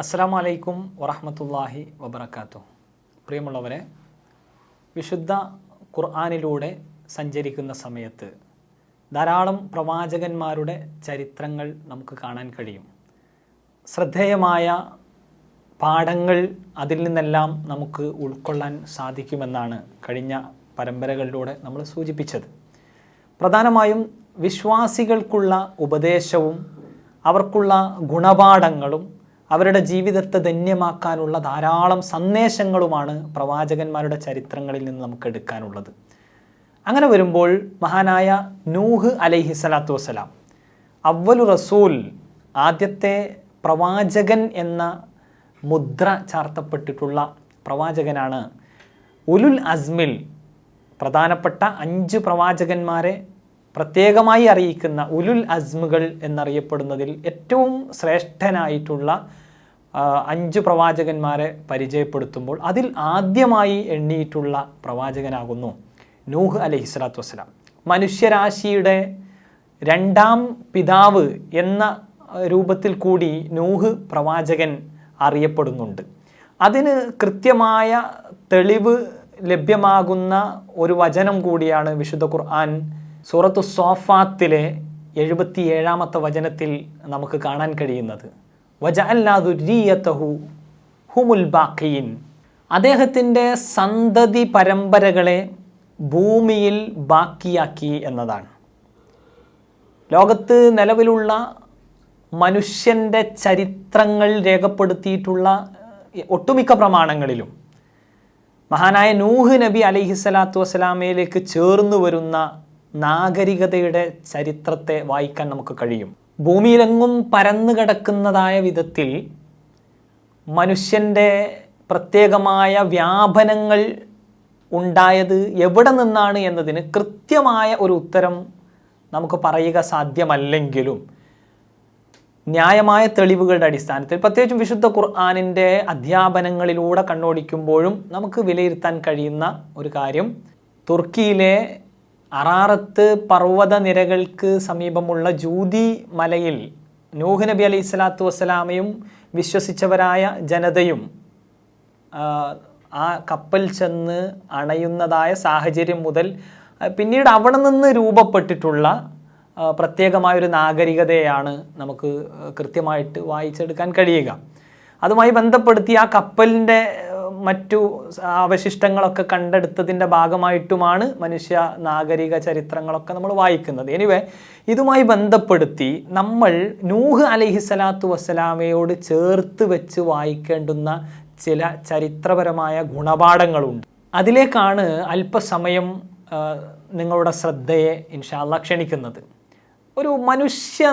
അസ്സാം വലൈക്കും വറഹമത്തല്ലാഹി വബർക്കാത്തു പ്രിയമുള്ളവരെ വിശുദ്ധ ഖുർആാനിലൂടെ സഞ്ചരിക്കുന്ന സമയത്ത് ധാരാളം പ്രവാചകന്മാരുടെ ചരിത്രങ്ങൾ നമുക്ക് കാണാൻ കഴിയും. ശ്രദ്ധേയമായ പാഠങ്ങൾ അതിൽ നിന്നെല്ലാം നമുക്ക് ഉൾക്കൊള്ളാൻ സാധിക്കുമെന്നാണ് കഴിഞ്ഞ പരമ്പരകളിലൂടെ നമ്മൾ സൂചിപ്പിച്ചത്. പ്രധാനമായും വിശ്വാസികൾക്കുള്ള ഉപദേശവും അവർക്കുള്ള ഗുണപാഠങ്ങളും അവരുടെ ജീവിതത്തെ ധന്യമാക്കാനുള്ള ധാരാളം സന്ദേശങ്ങളുമാണ് പ്രവാചകന്മാരുടെ ചരിത്രങ്ങളിൽ നിന്ന് നമുക്ക് എടുക്കാനുള്ളത്. അങ്ങനെ വരുമ്പോൾ മഹാനായ നൂഹ് അലൈഹി സ്വലാത്തു വസ്സലാം അവലു റസൂൽ ആദ്യത്തെ പ്രവാചകൻ എന്ന മുദ്ര ചാർത്തപ്പെട്ടിട്ടുള്ള പ്രവാചകനാണ് ഉലുൽ അസ്മിൽ. പ്രധാനപ്പെട്ട അഞ്ച് പ്രവാചകന്മാരെ പ്രത്യേകമായി അറിയിക്കുന്ന ഉലുൽ അസ്മുകൾ എന്നറിയപ്പെടുന്നതിൽ ഏറ്റവും ശ്രേഷ്ഠനായിട്ടുള്ള അഞ്ച് പ്രവാചകന്മാരെ പരിചയപ്പെടുത്തുമ്പോൾ അതിൽ ആദ്യമായി എണ്ണിയിട്ടുള്ള പ്രവാചകനാകുന്നു നൂഹ് അലൈഹി സ്വലാത്തു വസ്സലാം. മനുഷ്യരാശിയുടെ രണ്ടാം പിതാവ് എന്ന രൂപത്തിൽ കൂടി നൂഹ് പ്രവാചകൻ അറിയപ്പെടുന്നുണ്ട്. അതിന് കൃത്യമായ തെളിവ് ലഭ്യമാകുന്ന ഒരു വചനം കൂടിയാണ് വിശുദ്ധ ഖുർആൻ സൂറത്തു സോഫാത്തിലെ എഴുപത്തിയേഴാമത്തെ വചനത്തിൽ നമുക്ക് കാണാൻ കഴിയുന്നത്. ഹുമുൽ ബാഖീൻ. അദ്ദേഹത്തിന്റെ സന്തതി പരമ്പരകളെ ഭൂമിയിൽ ബാക്കിയാക്കി എന്നതാണ്. ലോകത്ത് നിലവിലുള്ള മനുഷ്യന്റെ ചരിത്രങ്ങൾ രേഖപ്പെടുത്തിയിട്ടുള്ള ഒട്ടുമിക്ക പ്രമാണങ്ങളിലും മഹാനായ നൂഹ് നബി അലിഹിസ്സലാത്തു വസ്സലാമയിലേക്ക് ചേർന്നു വരുന്ന നാഗരികതയുടെ ചരിത്രത്തെ വായിക്കാൻ നമുക്ക് കഴിയും. ഭൂമിയിലെങ്ങും പരന്നു കിടക്കുന്നതായ വിധത്തിൽ മനുഷ്യന്റെ പ്രത്യേകമായ വ്യാപനങ്ങൾ ഉണ്ടായത് എവിടെ നിന്നാണ് എന്നതിന് കൃത്യമായ ഒരു ഉത്തരം നമുക്ക് പറയുക സാധ്യമല്ലെങ്കിലും ന്യായമായ തെളിവുകളുടെ അടിസ്ഥാനത്തിൽ പ്രത്യേകിച്ചും വിശുദ്ധ ഖുർആാനിന്റെ അധ്യാപനങ്ങളിലൂടെ കണ്ണോടിക്കുമ്പോഴും നമുക്ക് വിലയിരുത്താൻ കഴിയുന്ന ഒരു കാര്യം തുർക്കിയിലെ അറാറത്ത് പർവത നിരകൾക്ക് സമീപമുള്ള ജൂതി മലയിൽ നൂഹ് നബി അലൈഹി സ്വലാത്തു വസ്സലാമയും വിശ്വസിച്ചവരായ ജനതയും ആ, കപ്പൽ ചെന്ന് അണയുന്നതായ സാഹചര്യം മുതൽ പിന്നീട് അവിടെ നിന്ന് രൂപപ്പെട്ടിട്ടുള്ള പ്രത്യേകമായൊരു നാഗരികതയാണ് നമുക്ക് കൃത്യമായിട്ട് വായിച്ചെടുക്കാൻ കഴിയുക. അതുമായി ബന്ധപ്പെടുത്തി ആ കപ്പലിന്റെ മറ്റു അവശിഷ്ടങ്ങളൊക്കെ കണ്ടെടുത്തതിന്റെ ഭാഗമായിട്ടുമാണ് മനുഷ്യ നാഗരിക ചരിത്രങ്ങളൊക്കെ നമ്മൾ വായിക്കുന്നത്. എനിവേ ഇതുമായി ബന്ധപ്പെടുത്തി നമ്മൾ നൂഹ് അലഹി സ്വലാത്തു വസ്സലാമയോട് ചേർത്ത് വെച്ച് വായിക്കേണ്ടുന്ന ചില ചരിത്രപരമായ ഗുണപാഠങ്ങളുണ്ട്. അതിലേക്കാണ് അല്പസമയം നിങ്ങളുടെ ശ്രദ്ധയെ ഇൻഷാല്ല ക്ഷണിക്കുന്നത്. ഒരു മനുഷ്യ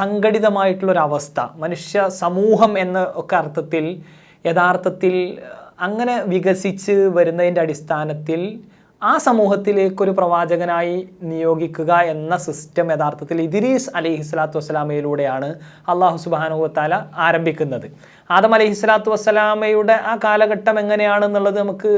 സംഘടിതമായിട്ടുള്ളൊരവസ്ഥ മനുഷ്യ സമൂഹം എന്ന ഒക്കെ അർത്ഥത്തിൽ യഥാർത്ഥത്തിൽ അങ്ങനെ വികസിച്ച് വരുന്നതിന്റെ അടിസ്ഥാനത്തിൽ ആ സമൂഹത്തിലേക്കൊരു പ്രവാചകനായി നിയോഗിക്കുക എന്ന സിസ്റ്റം യഥാർത്ഥത്തിൽ ഇദിരീസ് അലൈഹി സ്വലാത്തു വസ്സലാമയിലൂടെയാണ് അള്ളാഹു സുബാനുഹത്താല ആരംഭിക്കുന്നത്. ആദം അലൈഹി സ്വലാത്തു വസ്സലാമയുടെ ആ കാലഘട്ടം എങ്ങനെയാണെന്നുള്ളത് നമുക്ക്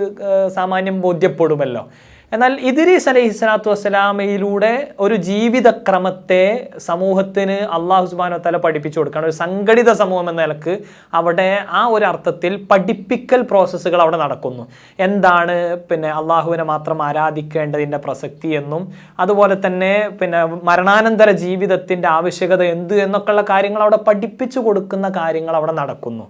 സാമാന്യം ബോധ്യപ്പെടുമല്ലോ. എന്നാൽ ഇദ്രീസ് അലൈഹി സ്വലാത്തു വസ്സലാമയിലൂടെ ഒരു ജീവിതക്രമത്തെ സമൂഹത്തിന് അള്ളാഹു സുബാനോ തല പഠിപ്പിച്ചു കൊടുക്കുകയാണ്. ഒരു സംഘടിത സമൂഹം എന്ന നിലയ്ക്ക് അവിടെ ആ ഒരു അർത്ഥത്തിൽ പഠിപ്പിക്കൽ പ്രോസസ്സുകൾ അവിടെ നടക്കുന്നു. എന്താണ് പിന്നെ അള്ളാഹുവിനെ മാത്രം ആരാധിക്കേണ്ടതിന്റെ പ്രസക്തി എന്നും അതുപോലെ തന്നെ പിന്നെ മരണാനന്തര ജീവിതത്തിന്റെ ആവശ്യകത എന്ത് എന്നൊക്കെയുള്ള കാര്യങ്ങൾ അവിടെ പഠിപ്പിച്ചു കൊടുക്കുന്ന കാര്യങ്ങൾ അവിടെ നടക്കുന്നു.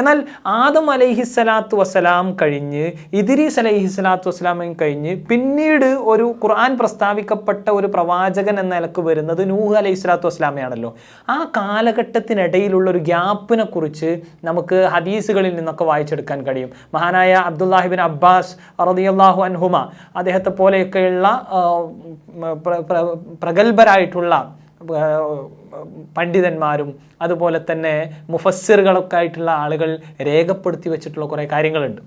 എന്നാൽ ആദം അലൈഹിസ്സലാത്തു വസ്സലാം കഴിഞ്ഞ് ഇദ്രീസ് അലൈഹിസ്സലാത്തു വസ്സലാമയും കഴിഞ്ഞ് പിന്നീട് ഒരു ഖുർആൻ പ്രസ്താവിക്കപ്പെട്ട ഒരു പ്രവാചകൻ എന്ന നിലയ്ക്ക് വരുന്നത് നൂഹ് അലൈഹി സ്വലാത്തു വസ്സലാമയാണല്ലോ. ആ കാലഘട്ടത്തിനിടയിലുള്ള ഒരു ഗ്യാപ്പിനെ കുറിച്ച് നമുക്ക് ഹദീസുകളിൽ നിന്നൊക്കെ വായിച്ചെടുക്കാൻ കഴിയും. മഹാനായ അബ്ദുല്ലാഹിബിൻ അബ്ബാസ് റളിയല്ലാഹു അൻഹുമ അദ്ദേഹത്തെ പോലെയൊക്കെയുള്ള പ്രഗത്ഭരായിട്ടുള്ള പണ്ഡിതന്മാരും അതുപോലെ തന്നെ മുഫസ്സിറുകളൊക്കെ ആയിട്ടുള്ള ആളുകൾ രേഖപ്പെടുത്തി വെച്ചിട്ടുള്ള കുറേ കാര്യങ്ങളുണ്ട്.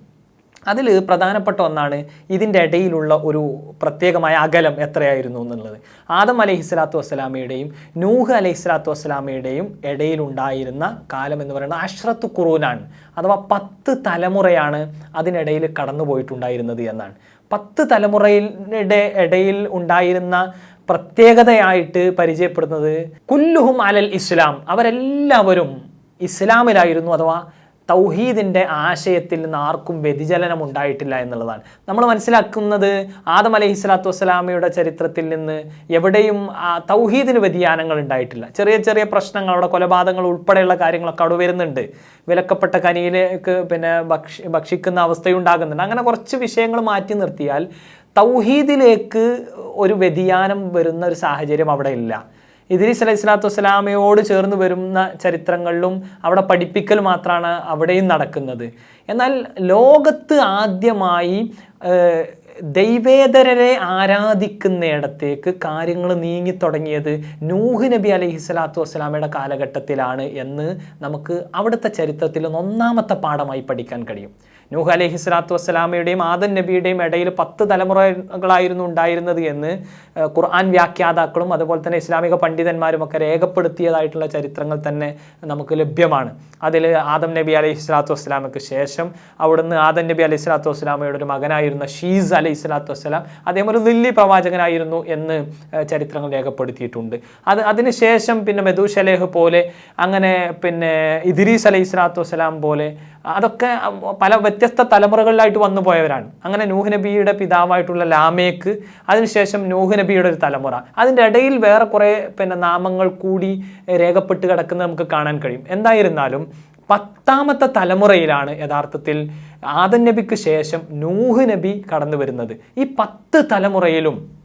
അതിൽ പ്രധാനപ്പെട്ട ഒന്നാണ് ഇതിന്റെ ഇടയിലുള്ള ഒരു പ്രത്യേകമായ അകലം എത്രയായിരുന്നു എന്നുള്ളത്. ആദം അലൈഹി സ്വലാത്തു വസ്സലാമയുടെയും നൂഹ് അലൈഹി സ്വലാത്തു വസ്സലാമയുടെയും ഇടയിലുണ്ടായിരുന്ന കാലം എന്ന് പറയുന്നത് അഷ്റത്ത് ഖുറൂനാണ്. അഥവാ പത്ത് തലമുറയാണ് അതിനിടയിൽ കടന്നു പോയിട്ടുണ്ടായിരുന്നത് എന്നാണ്. പത്ത് തലമുറയുടെ ഇടയിൽ ഉണ്ടായിരുന്ന പ്രത്യേകതയായിട്ട് പരിചയപ്പെടുന്നത് കുല്ലുഹും അലൽ ഇസ്ലാം. അവരെല്ലാവരും ഇസ്ലാമിലായിരുന്നു അഥവാ തൗഹീദിന്റെ ആശയത്തിൽ നിന്ന് ആർക്കും വ്യതിചലനം ഉണ്ടായിട്ടില്ല എന്നുള്ളതാണ്. നമ്മൾ മനസ്സിലാക്കുന്നത് ആദം അലൈഹി സ്വലാത്തു വസ്സലാമയുടെ ചരിത്രത്തിൽ നിന്ന് എവിടെയും തൗഹീദിന് വ്യതിയാനങ്ങൾ ഉണ്ടായിട്ടില്ല. ചെറിയ ചെറിയ പ്രശ്നങ്ങൾ അവിടെ കൊലപാതകങ്ങൾ ഉൾപ്പെടെയുള്ള കാര്യങ്ങളൊക്കെ അവിടെ വരുന്നുണ്ട്. വിലക്കപ്പെട്ട കനിയിലേക്ക് പിന്നെ ഭക്ഷി ഭക്ഷിക്കുന്ന അവസ്ഥയുണ്ടാകുന്നുണ്ട്. അങ്ങനെ കുറച്ച് വിഷയങ്ങൾ മാറ്റി നിർത്തിയാൽ തൗഹീദിലേക്ക് ഒരു വ്യതിയാനം വരുന്ന ഒരു സാഹചര്യം അവിടെ ഇല്ല. ഇദ്രീസ് അലൈഹി സ്വലാത്തു വസ്സലാമയോട് ചേർന്ന് വരുന്ന ചരിത്രങ്ങളിലും അവിടെ പഠിപ്പിക്കൽ മാത്രമാണ് അവിടെയും നടക്കുന്നത്. എന്നാൽ ലോകത്ത് ആദ്യമായി ദൈവേതരരെ ആരാധിക്കുന്നിടത്തേക്ക് കാര്യങ്ങൾ നീങ്ങി തുടങ്ങിയത് നൂഹ് നബി അലൈഹി സ്വലാത്തു വസ്സലാമയുടെ കാലഘട്ടത്തിലാണ് എന്ന് നമുക്ക് അവിടുത്തെ ചരിത്രത്തിൽ ഒന്നാമത്തെ പാഠമായി പഠിക്കാൻ കഴിയും. നൂഹ് അലഹി സ്വലാത്തു വസ്സലാമയുടെയും ആദൻ നബിയുടെയും ഇടയിൽ പത്ത് തലമുറകളായിരുന്നു ഉണ്ടായിരുന്നത് എന്ന് ഖുർആൻ വ്യാഖ്യാതാക്കളും അതുപോലെ തന്നെ ഇസ്ലാമിക പണ്ഡിതന്മാരും ഒക്കെ രേഖപ്പെടുത്തിയതായിട്ടുള്ള ചരിത്രങ്ങൾ തന്നെ നമുക്ക് ലഭ്യമാണ്. അതിൽ ആദം നബി അലൈഹി സ്വലാത്തു വസ്സലാമയ്ക്ക് ശേഷം അവിടുന്ന് ആദം നബി അലൈഹി സ്വലാത്തു വസ്സലാമയുടെ ഒരു മകനായിരുന്ന ഷീസ് അലൈഹി സ്വലാത്തു വസ്സലാം അദ്ദേഹം ഒരു ദില്ലി പ്രവാചകനായിരുന്നു എന്ന് ചരിത്രങ്ങൾ രേഖപ്പെടുത്തിയിട്ടുണ്ട്. അത് അതിനുശേഷം പിന്നെ മെദൂഷലേഹ് പോലെ അങ്ങനെ പിന്നെ ഇദ്രീസ് അലൈഹി സ്വലാത്തു വസ്സലാം പോലെ അതൊക്കെ പല വ്യത്യസ്ത തലമുറകളിലായിട്ട് വന്നു പോയവരാണ്. അങ്ങനെ നൂഹ് നബിയുടെ പിതാവായിട്ടുള്ള ലാമേക്ക് അതിനുശേഷം നൂഹ് നബിയുടെ ഒരു തലമുറ. അതിന്റെ ഇടയിൽ വേറെ കുറേ പിന്നെ നാമങ്ങൾ കൂടി രേഖപ്പെട്ട് കിടക്കുന്നത് നമുക്ക് കാണാൻ കഴിയും. എന്തായിരുന്നാലും പത്താമത്തെ തലമുറയിലാണ് യഥാർത്ഥത്തിൽ ആദൻ നബിക്ക് ശേഷം നൂഹ് നബി കടന്നു വരുന്നത്. ഈ പത്ത് തലമുറയിലും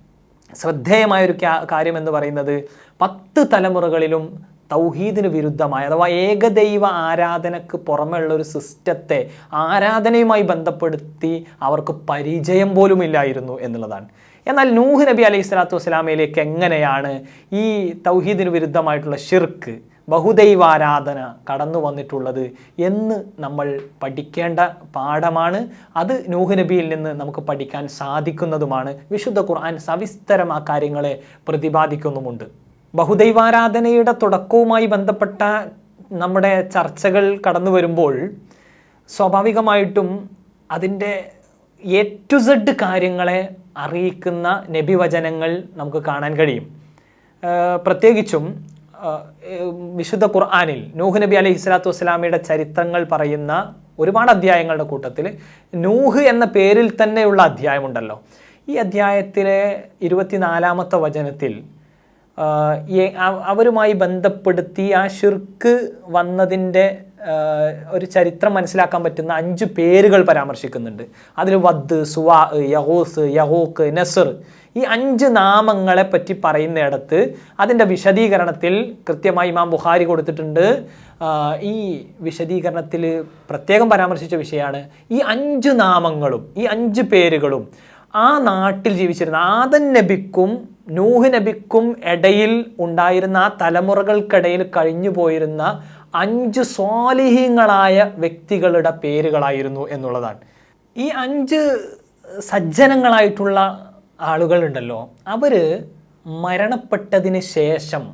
ശ്രദ്ധേയമായൊരു കാര്യം എന്ന് പറയുന്നത് പത്ത് തലമുറകളിലും തൗഹീദിന് വിരുദ്ധമായ അഥവാ ഏകദൈവ ആരാധനക്ക് പുറമെയുള്ള ഒരു സിസ്റ്റത്തെ ആരാധനയുമായി ബന്ധപ്പെടുത്തി അവർക്ക് പരിചയം പോലും ഇല്ലായിരുന്നു എന്നുള്ളതാണ്. എന്നാൽ നൂഹ് നബി അലൈഹി സ്വലാത്തു വസ്സലാമയിലേക്ക് എങ്ങനെയാണ് ഈ തൗഹീദിന് വിരുദ്ധമായിട്ടുള്ള ഷിർക്ക് ബഹുദൈവാരാധന കടന്നു വന്നിട്ടുള്ളത് എന്ന് നമ്മൾ പഠിക്കേണ്ട പാഠമാണ്. അത് നൂഹ് നബിയിൽ നിന്ന് നമുക്ക് പഠിക്കാൻ സാധിക്കുന്നതുമാണ്. വിശുദ്ധ ഖുർആൻ സവിസ്തരം ആ കാര്യങ്ങളെ പ്രതിപാദിക്കുന്നുമുണ്ട്. ബഹുദൈവാരാധനയുടെ തുടക്കവുമായി ബന്ധപ്പെട്ട നമ്മുടെ ചർച്ചകൾ കടന്നു വരുമ്പോൾ സ്വാഭാവികമായിട്ടും അതിന്റെ എ ടു സെഡ് കാര്യങ്ങളെ അറിയിക്കുന്ന നബിവചനങ്ങൾ നമുക്ക് കാണാൻ കഴിയും. പ്രത്യേകിച്ചും വിശുദ്ധ ഖുർആാനിൽ നൂഹ് നബി അലൈഹി സ്വലാത്തു വസ്സലാമയുടെ ചരിത്രങ്ങൾ പറയുന്ന ഒരുപാട് അധ്യായങ്ങളുടെ കൂട്ടത്തിൽ നൂഹ് എന്ന പേരിൽ തന്നെയുള്ള അധ്യായമുണ്ടല്ലോ. ഈ അധ്യായത്തിലെ ഇരുപത്തിനാലാമത്തെ വചനത്തിൽ അവരുമായി ബന്ധപ്പെടുത്തി ആ ഷിർക്ക് വന്നതിന്റെ ഒരു ചരിത്രം മനസ്സിലാക്കാൻ പറ്റുന്ന അഞ്ച് പേരുകൾ പരാമർശിക്കുന്നുണ്ട്. അതിൽ വദ് സുവാ യഹൂസ് യഹൂക്ക് നസർ. ഈ അഞ്ച് നാമങ്ങളെ പറ്റി പറയുന്നിടത്ത് അതിന്റെ വിശദീകരണത്തിൽ കൃത്യമായി ഇമാം ബുഹാരി കൊടുത്തിട്ടുണ്ട്. ഈ വിശദീകരണത്തിൽ പ്രത്യേകം പരാമർശിച്ച വിഷയമാണ്. ഈ അഞ്ച് നാമങ്ങളും ഈ അഞ്ച് പേരുകളും ആ നാട്ടിൽ ജീവിച്ചിരുന്ന ആദൻ നബിക്കും നൂഹ് നബിക്കും ഇടയിൽ ഉണ്ടായിരുന്ന ആ തലമുറകൾക്കിടയിൽ കഴിഞ്ഞു പോയിരുന്ന അഞ്ച് സ്വാലിഹീങ്ങളായ വ്യക്തികളുടെ പേരുകളായിരുന്നു എന്നുള്ളതാണ്. ഈ അഞ്ച് സജ്ജനങ്ങളായിട്ടുള്ള ആളുകളുണ്ടല്ലോ അവർ മരണപ്പെട്ടതിന് ശേഷം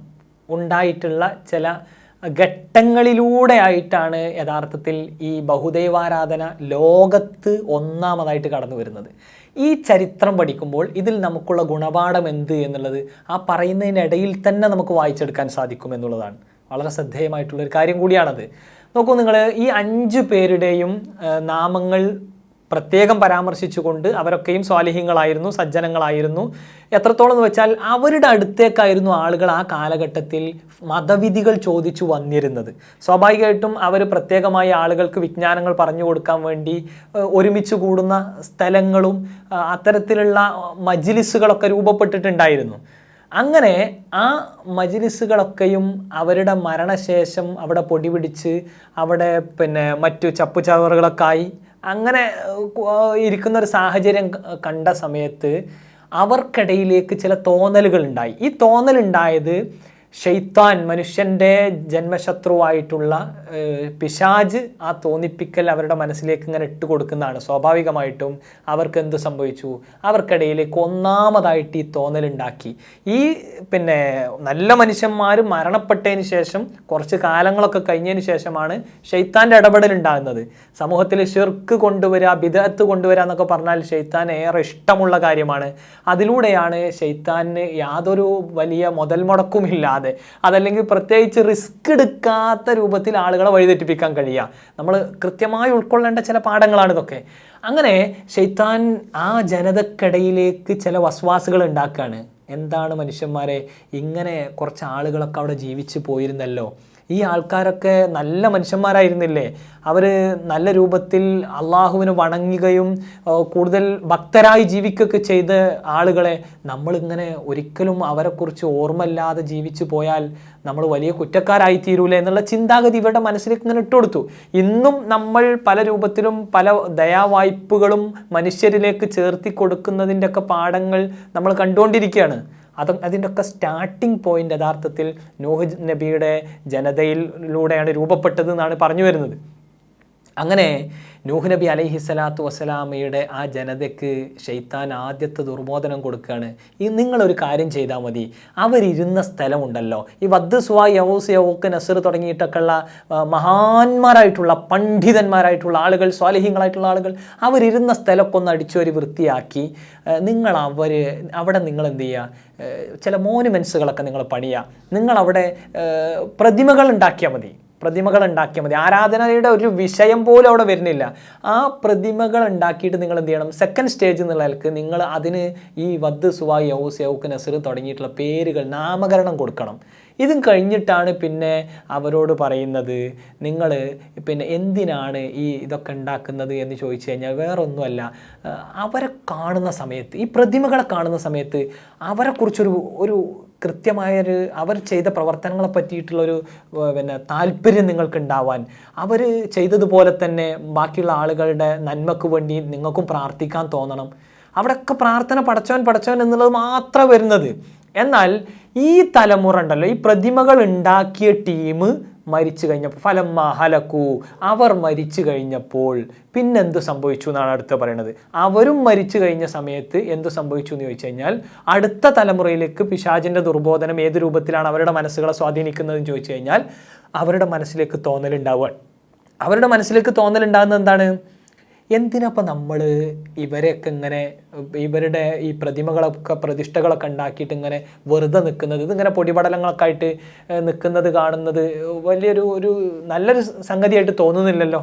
ഉണ്ടായിട്ടുള്ള ചില ഘട്ടങ്ങളിലൂടെ ആയിട്ടാണ് യഥാർത്ഥത്തിൽ ഈ ബഹുദൈവാരാധന ലോകത്ത് ഒന്നാമതായിട്ട് കടന്നു വരുന്നത്. ഈ ചരിത്രം പഠിക്കുമ്പോൾ ഇതിൽ നമുക്കുള്ള ഗുണപാഠം എന്ത് എന്നുള്ളത് ആ പറയുന്നതിനിടയിൽ തന്നെ നമുക്ക് വായിച്ചെടുക്കാൻ സാധിക്കും എന്നുള്ളതാണ്. വളരെ ശ്രദ്ധേയമായിട്ടുള്ള ഒരു കാര്യം കൂടിയാണത്. നോക്കൂ നിങ്ങൾ ഈ അഞ്ച് പേരുടെയും നാമങ്ങൾ പ്രത്യേകം പരാമർശിച്ചുകൊണ്ട് അവരൊക്കെയും സ്വാലിഹ്യങ്ങളായിരുന്നു സജ്ജനങ്ങളായിരുന്നു. എത്രത്തോളം എന്ന് വെച്ചാൽ അവരുടെ അടുത്തേക്കായിരുന്നു ആളുകൾ ആ കാലഘട്ടത്തിൽ മതവിധികൾ ചോദിച്ചു വന്നിരുന്നത്. സ്വാഭാവികമായിട്ടും അവർ പ്രത്യേകമായി ആളുകൾക്ക് വിജ്ഞാനങ്ങൾ പറഞ്ഞു കൊടുക്കാൻ വേണ്ടി ഒരുമിച്ച് കൂടുന്ന സ്ഥലങ്ങളും അത്തരത്തിലുള്ള മജിലിസുകളൊക്കെ രൂപപ്പെട്ടിട്ടുണ്ടായിരുന്നു. അങ്ങനെ ആ മജിലിസുകളൊക്കെയും അവരുടെ മരണശേഷം അവിടെ പൊടിപിടിച്ച് അവിടെ പിന്നെ മറ്റു ചപ്പുചവറുകളൊക്കെ ആയി. അങ്ങനെ ഇരിക്കുന്ന ഒരു സാഹചര്യം കണ്ട സമയത്ത് അവർക്കിടയിലേക്ക് ചില തോന്നലുകൾ ഉണ്ടായി ഈ തോന്നലുണ്ടായത് ഷെയ്ത്താൻ മനുഷ്യന്റെ ജന്മശത്രുവായിട്ടുള്ള പിശാജ് ആ തോന്നിപ്പിക്കൽ അവരുടെ മനസ്സിലേക്ക് ഇങ്ങനെ ഇട്ട് കൊടുക്കുന്നതാണ്. സ്വാഭാവികമായിട്ടും അവർക്ക് എന്ത് സംഭവിച്ചു? അവർക്കിടയിലേക്ക് ഒന്നാമതായിട്ട് ഈ തോന്നലുണ്ടാക്കി. ഈ പിന്നെ നല്ല മനുഷ്യന്മാർ മരണപ്പെട്ടതിന് ശേഷം കുറച്ച് കാലങ്ങളൊക്കെ കഴിഞ്ഞതിന് ശേഷമാണ് ഷെയ്ത്താന്റെ ഇടപെടൽ ഉണ്ടാകുന്നത്. സമൂഹത്തിൽ ഷിർക്ക് കൊണ്ടുവരിക ബിദത്ത് കൊണ്ടുവരിക എന്നൊക്കെ പറഞ്ഞാൽ ഷെയ്ത്താൻ ഏറെ ഇഷ്ടമുള്ള കാര്യമാണ്. അതിലൂടെയാണ് ഷെയ്ത്താന് യാതൊരു വലിയ മുതൽ മുടക്കുമില്ലാതെ ചെയ്യാതെ അതല്ലെങ്കിൽ പ്രത്യേകിച്ച് റിസ്ക് എടുക്കാത്ത രൂപത്തിൽ ആളുകളെ വഴിതെറ്റിപ്പിക്കാൻ കഴിയുക. നമ്മൾ കൃത്യമായി ഉൾക്കൊള്ളേണ്ട ചില പാഠങ്ങളാണ് ഇതൊക്കെ. അങ്ങനെ ഷെയ്ത്താൻ ആ ജനതക്കിടയിലേക്ക് ചില വസ്വാസുകൾ ഉണ്ടാക്കുകയാണ് എന്താണ് മനുഷ്യന്മാരെ? ഇങ്ങനെ കുറച്ച് ആളുകളൊക്കെ അവിടെ ജീവിച്ചു പോയിരുന്നല്ലോ. ഈ ആൾക്കാരൊക്കെ നല്ല മനുഷ്യന്മാരായിരുന്നില്ലേ? അവർ നല്ല രൂപത്തിൽ അള്ളാഹുവിനെ വണങ്ങുകയും കൂടുതൽ ഭക്തരായി ജീവിക്കുകയൊക്കെ ചെയ്ത ആളുകളെ നമ്മളിങ്ങനെ ഒരിക്കലും അവരെക്കുറിച്ച് ഓർമ്മയില്ലാതെ ജീവിച്ചു പോയാൽ നമ്മൾ വലിയ കുറ്റക്കാരായി തീരൂലേ എന്നുള്ള ചിന്താഗതി ഇവരുടെ മനസ്സിലേക്ക് ഇങ്ങനെ ഇട്ടുകൊടുത്തു. ഇന്നും നമ്മൾ പല രൂപത്തിലും പല ദയാവായ്പകളും മനുഷ്യരിലേക്ക് ചേർത്തി കൊടുക്കുന്നതിന്റെയൊക്കെ പാഠങ്ങൾ നമ്മൾ കണ്ടുകൊണ്ടിരിക്കുകയാണ്. അത് അതിന്റെ ഒക്കെ സ്റ്റാർട്ടിംഗ് പോയിന്റ് യഥാർത്ഥത്തിൽ നൂഹ് നബിയുടെ ജനതയിലൂടെയാണ് രൂപപ്പെട്ടത് എന്നാണ് പറഞ്ഞു വരുന്നത്. അങ്ങനെ നൂഹ് നബി അലൈഹി സ്വലാത്തു വസ്സലാമയുടെ ആ ജനതയ്ക്ക് ഷെയ്ത്താൻ ആദ്യത്തെ ദുർബോധനം കൊടുക്കുകയാണ്. ഈ നിങ്ങളൊരു കാര്യം ചെയ്താൽ മതി. അവരിരുന്ന സ്ഥലമുണ്ടല്ലോ. ഈ വദ് സുവാ യവൂസ് യവൂക്ക് നസർ തുടങ്ങിയിട്ടൊക്കെയുള്ള മഹാന്മാരായിട്ടുള്ള പണ്ഡിതന്മാരായിട്ടുള്ള ആളുകൾ സ്വാലിഹ്യങ്ങളായിട്ടുള്ള ആളുകൾ അവരിരുന്ന സ്ഥലമൊക്കെ ഒന്ന് അടിച്ചൊരു വൃത്തിയാക്കി നിങ്ങൾ അവർ അവിടെ നിങ്ങൾ എന്ത് ചെയ്യുക? ചില മോനുമെൻസുകളൊക്കെ നിങ്ങൾ പണിയുക. നിങ്ങളവിടെ പ്രതിമകൾ ഉണ്ടാക്കിയാൽ മതി. പ്രതിമകൾ ഉണ്ടാക്കിയാൽ മതി. ആരാധനയുടെ ഒരു വിഷയം പോലും അവിടെ വരുന്നില്ല. ആ പ്രതിമകൾ ഉണ്ടാക്കിയിട്ട് നിങ്ങൾ എന്ത് ചെയ്യണം? സെക്കൻഡ് സ്റ്റേജ് എന്നുള്ള നിലയ്ക്ക് നിങ്ങൾ അതിന് ഈ വദ് സുവാ യൗസ് യൗക്ക് നസർ തുടങ്ങിയിട്ടുള്ള പേരുകൾ നാമകരണം കൊടുക്കണം. ഇതും കഴിഞ്ഞിട്ടാണ് പിന്നെ അവരോട് പറയുന്നത് നിങ്ങൾ പിന്നെ എന്തിനാണ് ഈ ഇതൊക്കെ ഉണ്ടാക്കുന്നത് എന്ന് ചോദിച്ചു കഴിഞ്ഞാൽ വേറൊന്നുമല്ല. അവരെ കാണുന്ന സമയത്ത് ഈ പ്രതിമകളെ കാണുന്ന സമയത്ത് അവരെക്കുറിച്ചൊരു ഒരു കൃത്യമായൊരു അവർ ചെയ്ത പ്രവർത്തനങ്ങളെ പറ്റിയിട്ടുള്ളൊരു പിന്നെ താല്പര്യം നിങ്ങൾക്കുണ്ടാവാൻ അവർ ചെയ്തതുപോലെ തന്നെ ബാക്കിയുള്ള ആളുകളുടെ നന്മക്ക് വേണ്ടി നിങ്ങൾക്കും പ്രാർത്ഥിക്കാൻ തോന്നണം. അവിടെയൊക്കെ പ്രാർത്ഥന പടച്ചവൻ പടച്ചവൻ എന്നുള്ളത് മാത്രമേ വരുന്നത്. എന്നാൽ ഈ തലമുറ ഉണ്ടല്ലോ ഈ പ്രതിമകൾ ഉണ്ടാക്കിയ ടീം മരിച്ചു കഴിഞ്ഞപ്പോൾ ഫലം ഹലക്കു അവർ മരിച്ചു കഴിഞ്ഞപ്പോൾ പിന്നെന്ത് സംഭവിച്ചു എന്നാണ് അടുത്ത പറയുന്നത് അവരും മരിച്ചു കഴിഞ്ഞ സമയത്ത് എന്ത് സംഭവിച്ചു എന്ന് ചോദിച്ചു കഴിഞ്ഞാൽ അടുത്ത തലമുറയിലേക്ക് പിശാചിന്റെ ദുർബോധനം ഏത് രൂപത്തിലാണ് അവരുടെ മനസ്സുകളെ സ്വാധീനിക്കുന്നതെന്ന് ചോദിച്ചു കഴിഞ്ഞാൽ അവരുടെ മനസ്സിലേക്ക് തോന്നലുണ്ടാവുക. അവരുടെ മനസ്സിലേക്ക് തോന്നലുണ്ടാകുന്നത് എന്താണ്? എന്തിനപ്പം നമ്മൾ ഇവരെയൊക്കെ ഇങ്ങനെ ഇവരുടെ ഈ പ്രതിമകളൊക്കെ പ്രതിഷ്ഠകളൊക്കെ ഉണ്ടാക്കിയിട്ട് ഇങ്ങനെ വെറുതെ നിൽക്കുന്നത് ഇതിങ്ങനെ പൊടിപടലങ്ങളൊക്കെ ആയിട്ട് നിൽക്കുന്നത് കാണുന്നത് വലിയൊരു ഒരു നല്ലൊരു സംഗതിയായിട്ട് തോന്നുന്നില്ലല്ലോ?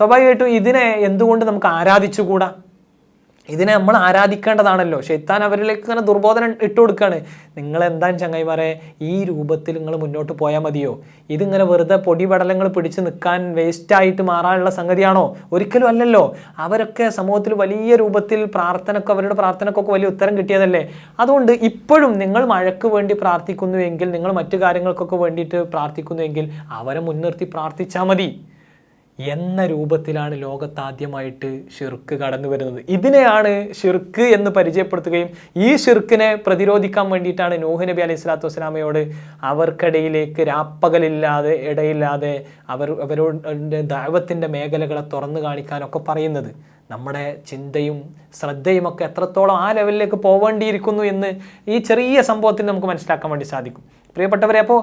സ്വാഭാവികമായിട്ടും ഇതിനെ എന്തുകൊണ്ട് നമുക്ക് ആരാധിച്ചുകൂടാ? ഇതിനെ നമ്മൾ ആരാധിക്കേണ്ടതാണല്ലോ. ഷെയ്ത്താൻ അവരിലേക്ക് ഇങ്ങനെ ദുർബോധനം ഇട്ട് കൊടുക്കുകയാണ് നിങ്ങൾ എന്താണ് ചങ്ങായിമാരെ ഈ രൂപത്തിൽ നിങ്ങൾ മുന്നോട്ട് പോയാൽ മതിയോ? ഇതിങ്ങനെ വെറുതെ പൊടി പടലങ്ങൾ പിടിച്ച് നിൽക്കാൻ വേസ്റ്റായിട്ട് മാറാനുള്ള സംഗതിയാണോ? ഒരിക്കലും അല്ലല്ലോ. അവരൊക്കെ സമൂഹത്തിൽ വലിയ രൂപത്തിൽ പ്രാർത്ഥനക്ക് അവരുടെ പ്രാർത്ഥനക്കൊക്കെ വലിയ ഉത്തരം കിട്ടിയതല്ലേ. അതുകൊണ്ട് ഇപ്പോഴും നിങ്ങൾ മഴയ്ക്ക് വേണ്ടി പ്രാർത്ഥിക്കുന്നുവെങ്കിൽ നിങ്ങൾ മറ്റു കാര്യങ്ങൾക്കൊക്കെ വേണ്ടിയിട്ട് പ്രാർത്ഥിക്കുന്നുവെങ്കിൽ അവരെ മുൻനിർത്തി പ്രാർത്ഥിച്ചാൽ മതി. എന്ന രൂപത്തിലാണ് ലോകത്താദ്യമായിട്ട് ഷിർക്ക് കടന്നു വരുന്നത്. ഇതിനെയാണ് ഷിർക്ക് എന്ന് പരിചയപ്പെടുത്തുകയും ഈ ഷിർക്കിനെ പ്രതിരോധിക്കാൻ വേണ്ടിയിട്ടാണ് നൂഹ് നബി അലൈഹി സ്വലാത്തു വസ്സലാമയോട് അവർക്കിടയിലേക്ക് രാപ്പകലില്ലാതെ ഇടയില്ലാതെ അവർ അവരോട് ദൈവത്തിന്റെ മേഖലകളെ തുറന്നു കാണിക്കാനൊക്കെ പറയുന്നത്. നമ്മുടെ ചിന്തയും ശ്രദ്ധയും ഒക്കെ എത്രത്തോളം ആ ലെവലിലേക്ക് പോവേണ്ടിയിരിക്കുന്നു എന്ന് ഈ ചെറിയ സംഭവത്തിന് നമുക്ക് മനസ്സിലാക്കാൻ വേണ്ടി സാധിക്കും. പ്രിയപ്പെട്ടവരെ അപ്പോൾ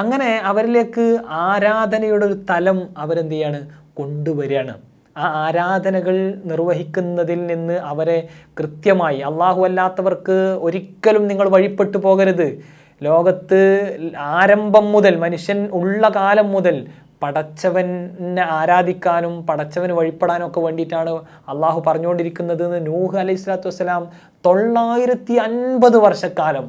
അങ്ങനെ അവരിലേക്ക് ആരാധനയുടെ ഒരു തലം അവരെന്ത് ചെയ്യാണ് കൊണ്ടുവരികയാണ്. ആ ആരാധനകൾ നിർവഹിക്കുന്നതിൽ നിന്ന് അവരെ കൃത്യമായി അള്ളാഹു അല്ലാത്തവർക്ക് ഒരിക്കലും നിങ്ങൾ വഴിപ്പെട്ടു പോകരുത്. ലോകത്ത് ആരംഭം മുതൽ മനുഷ്യൻ ഉള്ള കാലം മുതൽ പടച്ചവനെ ആരാധിക്കാനും പടച്ചവന് വഴിപ്പെടാനും ഒക്കെ വേണ്ടിയിട്ടാണ് അള്ളാഹു പറഞ്ഞുകൊണ്ടിരിക്കുന്നത് എന്ന് നൂഹ് അലൈഹി സ്വലാത്തു വസ്സലാം തൊള്ളായിരത്തി അൻപത് വർഷക്കാലം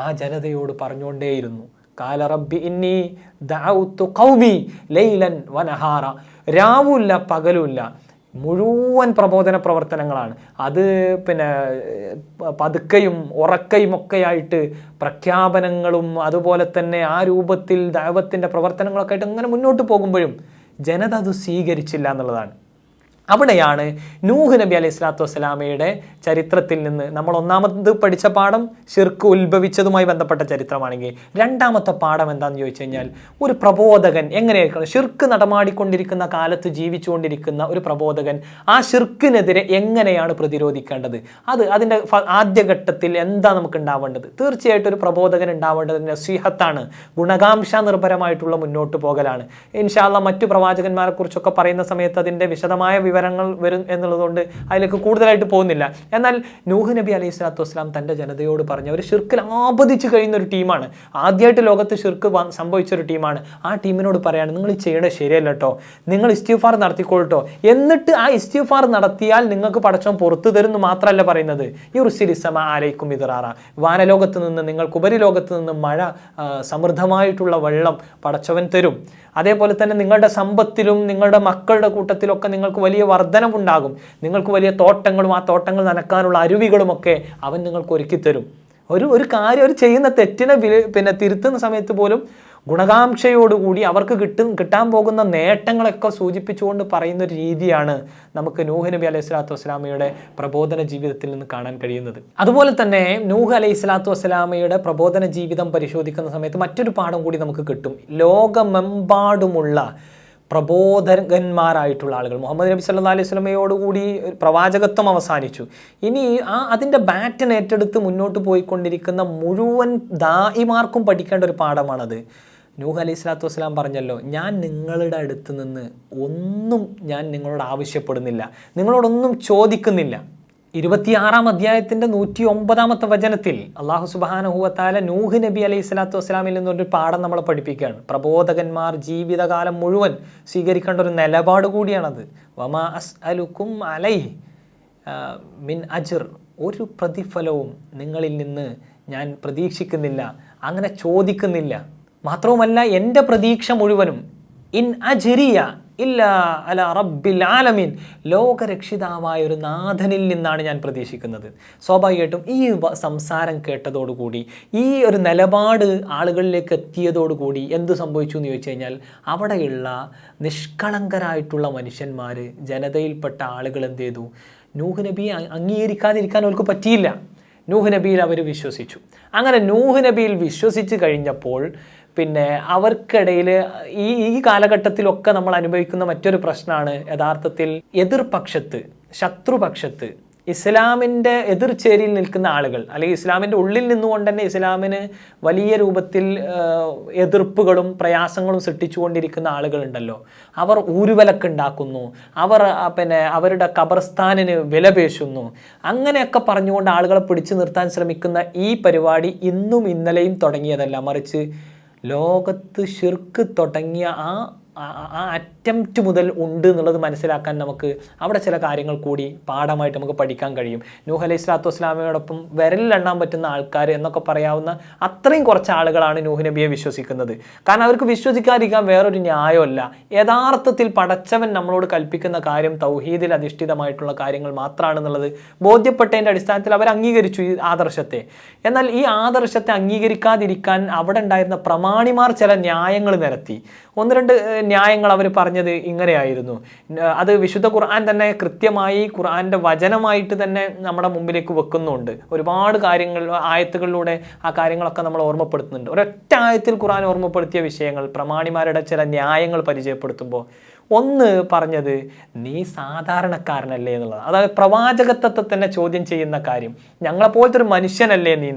ആ ജനതയോട് പറഞ്ഞുകൊണ്ടേയിരുന്നു. കാല റബ്ബി ഇന്നി ദൗത്തു ഖൗമി ലൈലൻ വനഹാറ രാവുമില്ല പകലുമില്ല. മുഴുവൻ പ്രബോധന പ്രവർത്തനങ്ങളാണ്. അത് പിന്നെ പതുക്കയും ഉറക്കയും ഒക്കെയായിട്ട് പ്രഖ്യാപനങ്ങളും അതുപോലെ തന്നെ ആ രൂപത്തിൽ ദൈവത്തിന്റെ പ്രവർത്തനങ്ങളൊക്കെ ആയിട്ട് അങ്ങനെ മുന്നോട്ട് പോകുമ്പോഴും ജനത അത് സ്വീകരിച്ചില്ല എന്നുള്ളതാണ്. അവിടെയാണ് നൂഹ് നബി അലൈഹി സ്വലാത്തു വസ്സലാമയുടെ ചരിത്രത്തിൽ നിന്ന് നമ്മൾ ഒന്നാമത് പഠിച്ച പാഠം ഷിർക്ക് ഉത്ഭവിച്ചതുമായി ബന്ധപ്പെട്ട ചരിത്രമാണെങ്കിൽ രണ്ടാമത്തെ പാഠം എന്താണെന്ന് ചോദിച്ചു കഴിഞ്ഞാൽ ഒരു പ്രബോധകൻ എങ്ങനെയായിരിക്കണം? ഷിർക്ക് നടമാടിക്കൊണ്ടിരിക്കുന്ന കാലത്ത് ജീവിച്ചുകൊണ്ടിരിക്കുന്ന ഒരു പ്രബോധകൻ ആ ഷിർക്കിനെതിരെ എങ്ങനെയാണ് പ്രതിരോധിക്കേണ്ടത്? അത് അതിന്റെ ആദ്യഘട്ടത്തിൽ എന്താ നമുക്ക് ഉണ്ടാവേണ്ടത്? തീർച്ചയായിട്ടും ഒരു പ്രബോധകൻ ഉണ്ടാവേണ്ടത് നസീഹത്താണ്. ഗുണകാംക്ഷ നിർഭരമായിട്ടുള്ള മുന്നോട്ട് പോകലാണ്. ഇൻഷാല്ല മറ്റു പ്രവാചകന്മാരെ കുറിച്ചൊക്കെ പറയുന്ന സമയത്ത് അതിന്റെ വിശദമായ വിവരങ്ങൾ വരും എന്നുള്ളതുകൊണ്ട് അതിലേക്ക് കൂടുതലായിട്ട് പോകുന്നില്ല. എന്നാൽ നൂഹ് നബി അലൈഹി സ്വലാത്തു വസ്സലാം തന്റെ ജനതയോട് പറഞ്ഞ ഒരു ഷിർക്കിൽ ആപതിച്ച് കഴിയുന്ന ഒരു ടീമാണ്. ആദ്യമായിട്ട് ലോകത്ത് ഷിർക്ക് സംഭവിച്ച ഒരു ടീമാണ്. ആ ടീമിനോട് പറയാണ് നിങ്ങൾ ചെയ്യേണ്ട ശരിയല്ല കേട്ടോ നിങ്ങൾ ഇസ്തിഫാർ നടത്തിക്കോളട്ടോ എന്നിട്ട് ആ ഇസ്തിഫാർ നടത്തിയാൽ നിങ്ങൾക്ക് പടച്ചോൻ പുറത്തു തരുന്നു മാത്രമല്ല പറയുന്നത്. ഈ റുസിലിസമ ആലയ്ക്കും ഇതറാറ വാനലോകത്ത് നിന്ന് നിങ്ങൾക്ക് ഉപരിലോകത്ത് നിന്ന് മഴ സമൃദ്ധമായിട്ടുള്ള വെള്ളം പടച്ചവൻ തരും. അതേപോലെ തന്നെ നിങ്ങളുടെ സമ്പത്തിലും നിങ്ങളുടെ മക്കളുടെ കൂട്ടത്തിലൊക്കെ നിങ്ങൾക്ക് വലിയ വർധനവുണ്ടാകും. നിങ്ങൾക്ക് വലിയ തോട്ടങ്ങളും ആ തോട്ടങ്ങൾ നനക്കാനുള്ള അരുവികളുമൊക്കെ അവൻ നിങ്ങൾക്ക് ഒരുക്കി തരും. ഒരു ഒരു കാര്യം ഒരു ചെയ്യുന്ന തെറ്റിനെ പിന്നെ തിരുത്തുന്ന സമയത്ത് പോലും ഗുണകാംക്ഷയോടുകൂടി അവർക്ക് കിട്ടും കിട്ടാൻ പോകുന്ന നേട്ടങ്ങളൊക്കെ സൂചിപ്പിച്ചുകൊണ്ട് പറയുന്ന ഒരു രീതിയാണ് നമുക്ക് നൂഹ് നബി അലൈഹി സ്വലാത്തു വസ്സലാമയുടെ പ്രബോധന ജീവിതത്തിൽ നിന്ന് കാണാൻ കഴിയുന്നത്. അതുപോലെ തന്നെ നൂഹ് അലൈഹി സ്വലാത്തു വസ്സലാമയുടെ പ്രബോധന ജീവിതം പരിശോധിക്കുന്ന സമയത്ത് മറ്റൊരു പാഠം കൂടി നമുക്ക് കിട്ടും. ലോകമെമ്പാടുമുള്ള പ്രബോധകന്മാരായിട്ടുള്ള ആളുകൾ. മുഹമ്മദ് നബി സല്ലാ അലൈഹി സ്വലമയോടുകൂടി പ്രവാചകത്വം അവസാനിച്ചു. ഇനി ആ അതിന്റെ ബാറ്റൻ ഏറ്റെടുത്ത് മുന്നോട്ട് പോയിക്കൊണ്ടിരിക്കുന്ന മുഴുവൻ ദായിമാർക്കും പഠിക്കേണ്ട ഒരു പാഠമാണത്. നൂഹ് അലൈഹി സ്വലാത്തു വസ്സലാം പറഞ്ഞല്ലോ ഞാൻ നിങ്ങളുടെ അടുത്ത് നിന്ന് ഒന്നും ഞാൻ നിങ്ങളോട് ആവശ്യപ്പെടുന്നില്ല. നിങ്ങളോടൊന്നും ചോദിക്കുന്നില്ല. ഇരുപത്തിയാറാം അധ്യായത്തിന്റെ നൂറ്റി ഒമ്പതാമത്തെ വചനത്തിൽ അള്ളാഹു സുബാനഹുവത്താല നൂഹ് നബി അലൈഹി സ്വലാത്തു വസ്സലാമിൽ നിന്നൊരു പാഠം നമ്മളെ പഠിപ്പിക്കുകയാണ്. പ്രബോധകന്മാർ ജീവിതകാലം മുഴുവൻ സ്വീകരിക്കേണ്ട ഒരു നിലപാട് കൂടിയാണത്. വമാ അസ് അലുക്കും അലൈ മിൻ അജിർ ഒരു പ്രതിഫലവും നിങ്ങളിൽ നിന്ന് ഞാൻ പ്രതീക്ഷിക്കുന്നില്ല അങ്ങനെ ചോദിക്കുന്നില്ല. മാത്രവുമല്ല എന്റെ പ്രതീക്ഷ മുഴുവനും ഇൻ അജിരിയ ഇല്ല അല റബ്ബിൽ ആലമീൻ. ലോകരക്ഷിതാവായ ഒരു നാഥനിൽ നിന്നാണ് ഞാൻ പ്രതീക്ഷിക്കുന്നത്. സ്വാഭാവികമായിട്ടും ഈ സംസാരം കേട്ടതോടുകൂടി ഈ ഒരു നിലപാട് ആളുകളിലേക്ക് എത്തിയതോടുകൂടി എന്ത് സംഭവിച്ചു എന്ന് ചോദിച്ചു കഴിഞ്ഞാൽ അവിടെയുള്ള നിഷ്കളങ്കരായിട്ടുള്ള മനുഷ്യന്മാർ ജനതയിൽപ്പെട്ട ആളുകൾ എന്ത് ചെയ്തു? നൂഹ് നബിയെ അംഗീകരിക്കാതിരിക്കാൻ അവർക്ക് പറ്റിയില്ല. നൂഹ് നബിയിൽ അവർ വിശ്വസിച്ചു. അങ്ങനെ നൂഹ് നബിയിൽ വിശ്വസിച്ച് കഴിഞ്ഞപ്പോൾ പിന്നെ അവർക്കിടയിൽ ഈ ഈ കാലഘട്ടത്തിലൊക്കെ നമ്മൾ അനുഭവിക്കുന്ന മറ്റൊരു പ്രശ്നമാണ് യഥാർത്ഥത്തിൽ എതിർപക്ഷത്ത് ശത്രുപക്ഷത്ത്. ഇസ്ലാമിന്റെ എതിർചേരിയിൽ നിൽക്കുന്ന ആളുകൾ അല്ലെങ്കിൽ ഇസ്ലാമിന്റെ ഉള്ളിൽ നിന്നുകൊണ്ട് തന്നെ ഇസ്ലാമിന് വലിയ രൂപത്തിൽ എതിർപ്പുകളും പ്രയാസങ്ങളും സൃഷ്ടിച്ചുകൊണ്ടിരിക്കുന്ന ആളുകളുണ്ടല്ലോ. അവർ ഊരുവലക്കുണ്ടാക്കുന്നു അവർ പിന്നെ അവരുടെ ഖബർസ്ഥാനിന് വിലപേശുന്നു അങ്ങനെയൊക്കെ പറഞ്ഞുകൊണ്ട് ആളുകളെ പിടിച്ചു നിർത്താൻ ശ്രമിക്കുന്ന ഈ പരിപാടി ഇന്നും ഇന്നലെയും തുടങ്ങിയതല്ല. മറിച്ച് ലോകത്ത് ഷിർക്ക് തുടങ്ങിയ ആ ആ- അറ്റംപ്റ്റ് മുതൽ ഉണ്ട് എന്നുള്ളത് മനസ്സിലാക്കാൻ നമുക്ക് അവിടെ ചില കാര്യങ്ങൾ കൂടി പാഠമായിട്ട് നമുക്ക് പഠിക്കാൻ കഴിയും. നൂഹ് അലൈഹി സ്വലാത്തു വസ്സലാമയോടൊപ്പം വിരലിലെണ്ണാൻ പറ്റുന്ന ആൾക്കാർ എന്നൊക്കെ പറയാവുന്ന അത്രയും കുറച്ച് ആളുകളാണ് നൂഹ് നബിയെ വിശ്വസിക്കുന്നത്. കാരണം അവർക്ക് വിശ്വസിക്കാതിരിക്കാൻ വേറൊരു ന്യായമല്ല. യഥാർത്ഥത്തിൽ പടച്ചവൻ നമ്മളോട് കൽപ്പിക്കുന്ന കാര്യം തൗഹീദിൽ അധിഷ്ഠിതമായിട്ടുള്ള കാര്യങ്ങൾ മാത്രമാണെന്നുള്ളത് ബോധ്യപ്പെട്ടതിന്റെ അടിസ്ഥാനത്തിൽ അവർ അംഗീകരിച്ചു ഈ ആദർശത്തെ. എന്നാൽ ഈ ആദർശത്തെ അംഗീകരിക്കാതിരിക്കാൻ അവിടെ ഉണ്ടായിരുന്ന പ്രമാണിമാർ ചില ന്യായങ്ങൾ നിരത്തി. ഒന്ന് രണ്ട് ന്യായങ്ങൾ അവർ പറഞ്ഞത് ഇങ്ങനെയായിരുന്നു. അത് വിശുദ്ധ ഖുർആൻ തന്നെ കൃത്യമായി ഖുർആന്റെ വചനമായിട്ട് തന്നെ നമ്മുടെ മുമ്പിലേക്ക് വെക്കുന്നുണ്ട്. ഒരുപാട് കാര്യങ്ങൾ ആയത്തുകളിലൂടെ ആ കാര്യങ്ങളൊക്കെ നമ്മൾ ഓർമ്മപ്പെടുത്തുന്നുണ്ട്. ഒരൊറ്റ ആയത്തിൽ ഖുർആൻ ഓർമ്മപ്പെടുത്തിയ വിഷയങ്ങൾ പ്രമാണിമാരുടെ ചില ന്യായങ്ങൾ പരിചയപ്പെടുത്തുമ്പോൾ ഒന്ന് പറഞ്ഞത് നീ സാധാരണക്കാരനല്ലേ എന്നുള്ളത് അതായത് പ്രവാചകത്വത്തെ തന്നെ ചോദ്യം ചെയ്യുന്ന കാര്യം. ഞങ്ങളെപ്പോലത്തെ ഒരു മനുഷ്യനല്ലേ നീ?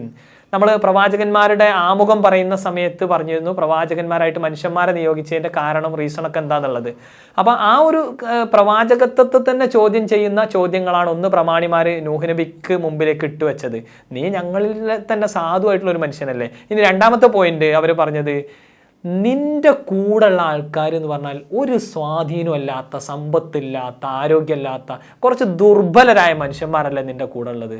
നമ്മൾ പ്രവാചകന്മാരുടെ ആമുഖം പറയുന്ന സമയത്ത് പറഞ്ഞിരുന്നു പ്രവാചകന്മാരായിട്ട് മനുഷ്യന്മാരെ നിയോഗിച്ചതിന്റെ കാരണം റീസണൊക്കെ എന്താണെന്നുള്ളത് അപ്പോൾ ആ ഒരു പ്രവാചകത്വത്തെ തന്നെ ചോദ്യം ചെയ്യുന്ന ചോദ്യങ്ങളാണ് ഒന്ന് പ്രമാണിമാർ നൂഹ്നബിക്ക് മുമ്പിലേക്ക് ഇട്ടുവെച്ചത് നീ ഞങ്ങളിൽ തന്നെ സാധുവായിട്ടുള്ള ഒരു മനുഷ്യനല്ലേ? ഇനി രണ്ടാമത്തെ പോയിന്റ് അവർ പറഞ്ഞത് നിന്റെ കൂടെയുള്ള ആൾക്കാർ എന്ന് പറഞ്ഞാൽ ഒരു സ്വാധീനമില്ലാത്ത സമ്പത്തില്ലാത്ത ആരോഗ്യമില്ലാത്ത കുറച്ച് ദുർബലരായ മനുഷ്യന്മാരല്ലേ നിന്റെ കൂടെ ഉള്ളത്?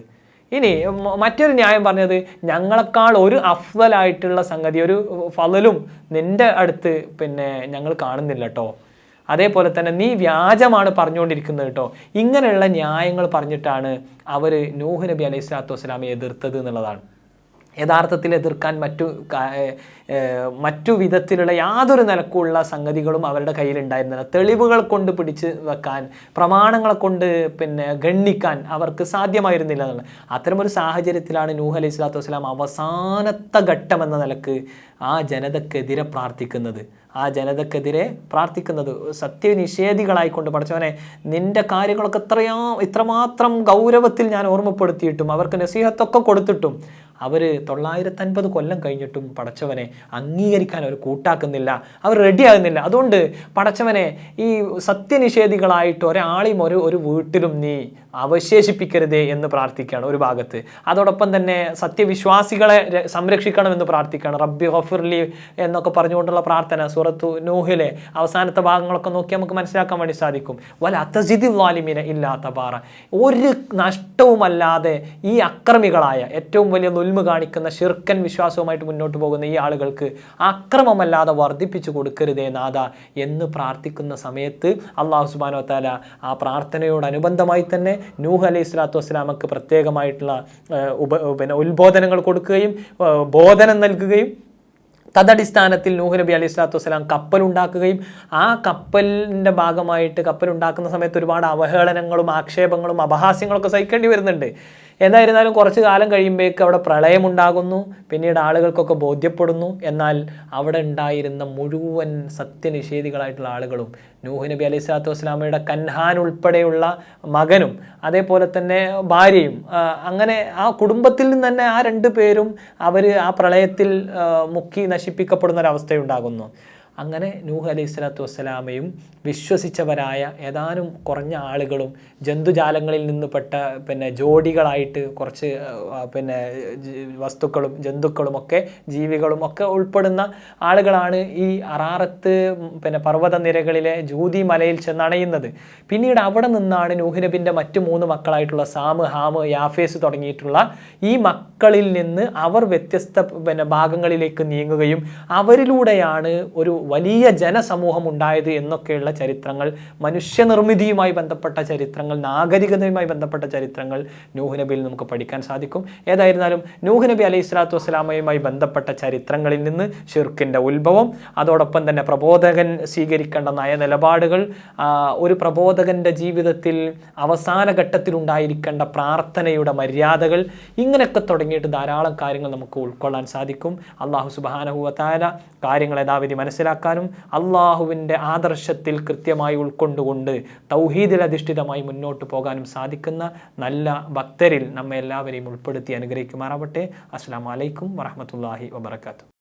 ഇനി മറ്റൊരു ന്യായം പറഞ്ഞത് ഞങ്ങളെക്കാൾ ഒരു അഫ്വലായിട്ടുള്ള സംഗതി ഒരു ഫലലും നിന്റെ അടുത്ത് പിന്നെ ഞങ്ങൾ കാണുന്നില്ല കേട്ടോ അതേപോലെ തന്നെ നീ വ്യാജമാണ് പറഞ്ഞുകൊണ്ടിരിക്കുന്നത് കേട്ടോ ഇങ്ങനെയുള്ള ന്യായങ്ങൾ പറഞ്ഞിട്ടാണ് അവർ നൂഹ് നബി അലൈഹി സ്വലാത്തു വസ്സലാമെ എതിർത്തത് എന്നുള്ളതാണ്. യഥാർത്ഥത്തിൽ എതിർക്കാൻ മറ്റു മറ്റു വിധത്തിലുള്ള യാതൊരു നിലക്കുള്ള സംഗതികളും അവരുടെ കയ്യിൽ ഉണ്ടായിരുന്നില്ല തെളിവുകൾ കൊണ്ട് പിടിച്ച് വെക്കാൻ പ്രമാണങ്ങളെ കൊണ്ട് പിന്നെ ഗണ്ണിക്കാൻ അവർക്ക് സാധ്യമായിരുന്നില്ല എന്നുള്ളത് അത്തരമൊരു സാഹചര്യത്തിലാണ് നൂഹ് അലൈഹി സ്വലാത്തു വസ്സലാം അവസാനത്തെ ഘട്ടം എന്ന നിലയ്ക്ക് ആ ജനതക്കെതിരെ പ്രാർത്ഥിക്കുന്നത്. ആ ജനതക്കെതിരെ പ്രാർത്ഥിക്കുന്നത്. സത്യനിഷേധികളായിക്കൊണ്ട് പഠിച്ചവനെ നിന്റെ കാര്യങ്ങളൊക്കെ ഇത്രയോ ഇത്രമാത്രം ഗൗരവത്തിൽ ഞാൻ ഓർമ്മപ്പെടുത്തിയിട്ടും അവർക്ക് നസീഹത്തൊക്കെ കൊടുത്തിട്ടും അവർ തൊള്ളായിരത്തൻപത് കൊല്ലം കഴിഞ്ഞിട്ടും പടച്ചവനെ അംഗീകരിക്കാൻ അവർ കൂട്ടാക്കുന്നില്ല. അവർ റെഡിയാകുന്നില്ല. അതുകൊണ്ട് പടച്ചവനെ ഈ സത്യനിഷേധികളായിട്ട് ഒരാളെയും ഒരു ഒരു വീട്ടിലും നീ അവശേഷിപ്പിക്കരുതേ എന്ന് പ്രാർത്ഥിക്കുകയാണ് ഒരു ഭാഗത്ത്. അതോടൊപ്പം തന്നെ സത്യവിശ്വാസികളെ സംരക്ഷിക്കണമെന്ന് പ്രാർത്ഥിക്കുകയാണ്. റബ്ബി ഹഫിർലി എന്നൊക്കെ പറഞ്ഞുകൊണ്ടുള്ള പ്രാർത്ഥന സൂറത്തു നൂഹിലെ അവസാനത്തെ ഭാഗങ്ങളൊക്കെ നോക്കി നമുക്ക് മനസ്സിലാക്കാൻ വേണ്ടി സാധിക്കും. വല അത്തസിദി വാലിമിനെ ഇല്ലാത്ത പാറ ഒരു നഷ്ടവുമല്ലാതെ ഈ അക്രമികളായ ഏറ്റവും വലിയ നുൽമ കാണിക്കുന്ന ഷിർക്കൻ വിശ്വാസവുമായിട്ട് മുന്നോട്ട് പോകുന്ന ഈ ആളുകൾക്ക് അക്രമമല്ലാതെ വർദ്ധിപ്പിച്ചു കൊടുക്കരുതേ നാഥ എന്ന് പ്രാർത്ഥിക്കുന്ന സമയത്ത് അള്ളാഹു സുബാനോ താല ആ പ്രാർത്ഥനയോടനുബന്ധമായി തന്നെ നൂഹ് അലൈഹി സ്വലാത്തു വസ്സലാമക്ക് പ്രത്യേകമായിട്ടുള്ള ഉപ പിന്നെ ഉത്ബോധനങ്ങൾ കൊടുക്കുകയും ബോധനം നൽകുകയും തദടിസ്ഥാനത്തിൽ നൂഹ് നബി അലൈഹി സ്വലാത്തു വസ്സലാം കപ്പലുണ്ടാക്കുകയും ആ കപ്പലിന്റെ ഭാഗമായിട്ട് കപ്പലുണ്ടാക്കുന്ന സമയത്ത് ഒരുപാട് അവഹേളനങ്ങളും ആക്ഷേപങ്ങളും അപഹാസ്യങ്ങളൊക്കെ സഹിക്കേണ്ടി വരുന്നുണ്ട്. എന്തായിരുന്നാലും കുറച്ച് കാലം കഴിയുമ്പോഴേക്ക് അവിടെ പ്രളയമുണ്ടാകുന്നു പിന്നീട് ആളുകൾക്കൊക്കെ ബോധ്യപ്പെടുന്നു. എന്നാൽ അവിടെ ഉണ്ടായിരുന്ന മുഴുവൻ സത്യനിഷേധികളായിട്ടുള്ള ആളുകളും നൂഹ് നബി അലൈഹി സ്വലാത്തു വസ്സലാമയുടെ കൻഹാൻ ഉൾപ്പെടെയുള്ള മകനും അതേപോലെ തന്നെ ഭാര്യയും അങ്ങനെ ആ കുടുംബത്തിൽ നിന്ന് തന്നെ ആ രണ്ട് പേരും അവർ ആ പ്രളയത്തിൽ മുക്കി നശിപ്പിക്കപ്പെടുന്ന ഒരവസ്ഥയുണ്ടാകുന്നു അങ്ങനെ നൂഹ് അലൈഹി സ്വലാത്തു വസ്സലാമയും വിശ്വസിച്ചവരായ ഏതാനും കുറഞ്ഞ ആളുകളും ജന്തുജാലങ്ങളിൽ നിന്ന് പെട്ട പിന്നെ ജോഡികളായിട്ട് കുറച്ച് പിന്നെ വസ്തുക്കളും ജന്തുക്കളും ഒക്കെ ജീവികളും ഒക്കെ ഉൾപ്പെടുന്ന ആളുകളാണ് ഈ അറാറത്ത് പിന്നെ പർവത നിരകളിലെ ജൂതി മലയിൽ ചെന്നണയുന്നത്. പിന്നീട് അവിടെ നിന്നാണ് നൂഹിനബിന്റെ മറ്റു മൂന്ന് മക്കളായിട്ടുള്ള സാമ് ഹാമ് യാഫേസ് തുടങ്ങിയിട്ടുള്ള ഈ മക്കളിൽ നിന്ന് അവർ വ്യത്യസ്ത പിന്നെ ഭാഗങ്ങളിലേക്ക് നീങ്ങുകയും അവരിലൂടെയാണ് ഒരു വലിയ ജനസമൂഹം ഉണ്ടായത് എന്നൊക്കെയുള്ള ചരിത്രങ്ങൾ മനുഷ്യനിർമ്മിതിയുമായി ബന്ധപ്പെട്ട ചരിത്രങ്ങൾ നാഗരികതയുമായി ബന്ധപ്പെട്ട ചരിത്രങ്ങൾ നൂഹ് നബിയിൽ നമുക്ക് പഠിക്കാൻ സാധിക്കും. ഏതായിരുന്നാലും നൂഹ് നബി അലൈഹി സ്വലാത്തു വസ്സലാമയുമായി ബന്ധപ്പെട്ട ചരിത്രങ്ങളിൽ നിന്ന് ഷിർക്കിന്റെ ഉത്ഭവം അതോടൊപ്പം തന്നെ പ്രബോധകൻ സ്വീകരിക്കേണ്ട നയനിലപാടുകൾ ഒരു പ്രബോധകന്റെ ജീവിതത്തിൽ അവസാന ഘട്ടത്തിൽ ഉണ്ടായിരിക്കേണ്ട പ്രാർത്ഥനയുടെ മര്യാദകൾ ഇങ്ങനെയൊക്കെ തുടങ്ങിയിട്ട് ധാരാളം കാര്യങ്ങൾ നമുക്ക് ഉൾക്കൊള്ളാൻ സാധിക്കും. അള്ളാഹു സുബാനഹുവത്തായ കാര്യങ്ങൾ യഥാവിധി മനസ്സിലാക്കാനും അള്ളാഹുവിന്റെ ആദർശത്തിൽ കൃത്യമായി ഉൾക്കൊണ്ടുകൊണ്ട് തൗഹീദിൽ അധിഷ്ഠിതമായി മുന്നോട്ട് പോകാനും സാധിക്കുന്ന നല്ല ഭക്തരിൽ നമ്മെ എല്ലാവരെയും ഉൾപ്പെടുത്തി അനുഗ്രഹിക്കുമാറാവട്ടെ. അസ്സാം വലൈക്കും വറഹമത്തല്ലാഹി വബർക്കാത്തു